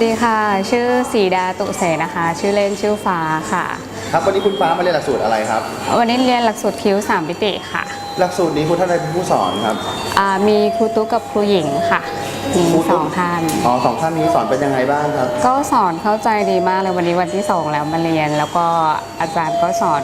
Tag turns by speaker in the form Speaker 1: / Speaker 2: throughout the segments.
Speaker 1: สวัสดีค่ะ ชื่อสีดาตุเสนะคะ ชื่อเล่นชื่อฟ้าค่ะ
Speaker 2: ครับวันนี้คุณฟ้ามาเรียนหลักสูตรอะไรครับ
Speaker 1: วันนี้เรียนหลักสูตรคิ้วสามมิติค่ะ
Speaker 2: หลักสูตรนี้คุณท่านใดเป็นผู้สอนครับ
Speaker 1: อ่ามีครูตุ๊กกับครูหญิงค่ะมี
Speaker 2: ครูตุ๊ก
Speaker 1: สองท่าน
Speaker 2: อ๋อสองท่านนี้สอนเป็นยังไงบ้างครับ
Speaker 1: ก็สอนเข้าใจดีมากเลยวันนี้วันที่สองแล้วมาเรียน แล้วก็อาจารย์ก็สอน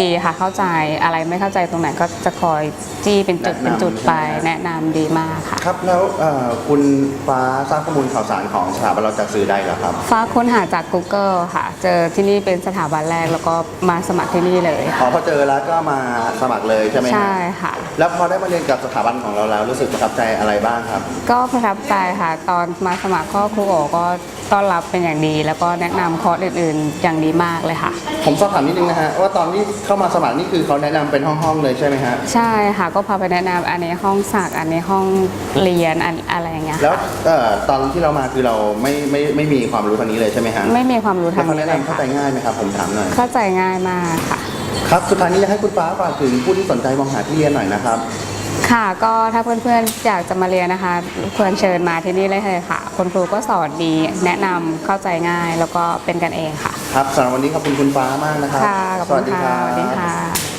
Speaker 1: ดีค่ะเข้าใจอะไรไม่เข้าใจตรงไหนก็จะคอย จี้เป็นจุด
Speaker 2: แนะนำ
Speaker 1: เป็นจุดไป
Speaker 2: ใช่ไหม
Speaker 1: แนะนำดีมากค่ะ
Speaker 2: ครับแล้วเอ่อคุณฟ้าทราบข้อมูลข่าวสารของสถาบันเราจากสื่อใดเหรอครับ
Speaker 1: ฟ้าค้นหาจาก Google ค่ะ เจอที่นี่เป็นสถาบันแรกแล้วก็มาสมัครที่นี่เลย
Speaker 2: อ๋
Speaker 1: ค่ะ
Speaker 2: อพอเจอแล้วก็มาสมัครเลยใช่ไหมฮะ
Speaker 1: ใช่ค่ะ
Speaker 2: แล้วพอได้มาเรียนกับสถาบันของเราแล้วรู้สึกประทับใจอะไรบ้างครับ
Speaker 1: ก็ประทับใจค่ะ ตอนมาสมัครก็ครูโอก็ต้อนรับเป็นอย่างดี แล้วก็แนะนำคอร์สอื่นๆ อย่างดีมากเลยค่ะ
Speaker 2: ผมสอบถามนิดนึงนะฮะว่าตอนที่เข้ามาสมัครนี่คือเขาแนะนำเป็นห้องๆเลยใช่ไหมฮะ
Speaker 1: ใช่ค่ะก็พาไปแนะนำอันนี้ห้องสักอันนี้ห้องเรียนอันอะไรอย่างเงี้ย
Speaker 2: แล้ว
Speaker 1: ค่ะ
Speaker 2: เอ่อตอนที่เรามาคือเราไม่ไม่ไม่มีความรู้ทางนี้เลยใช่ไหมฮะ
Speaker 1: ไม่มีความรู้
Speaker 2: แล้ว
Speaker 1: ทาง
Speaker 2: เขา
Speaker 1: นี้
Speaker 2: แนะ
Speaker 1: เลย
Speaker 2: นำเข้า
Speaker 1: ค่ะ
Speaker 2: ใจง่ายไหมครับผมถามหน่อย
Speaker 1: เข้าใจง่ายมากค่ะ
Speaker 2: ครับสุดท้ายนี้อยากให้คุณฟ้าฝากถึงผู้ที่สนใจมองหาที่เรียนหน่อยนะครับ
Speaker 1: ค่ะก็ถ้าเพื่อนๆอยากจะมาเรียนนะคะควรเชิญมาที่นี่เลยค่ะคุณครูก็สอนดีแนะนำเข้าใจง่ายแล้วก็เป็นกันเองค่ะ
Speaker 2: ครับสำหรับวันนี้ขอบคุณคุณฟ้ามากนะครับ
Speaker 1: ค่ะขอบ
Speaker 2: สวั
Speaker 1: คุ
Speaker 2: ส
Speaker 1: ณ
Speaker 2: ดี
Speaker 1: ค่ะ
Speaker 2: ครับ
Speaker 1: สวัสดีค่ะ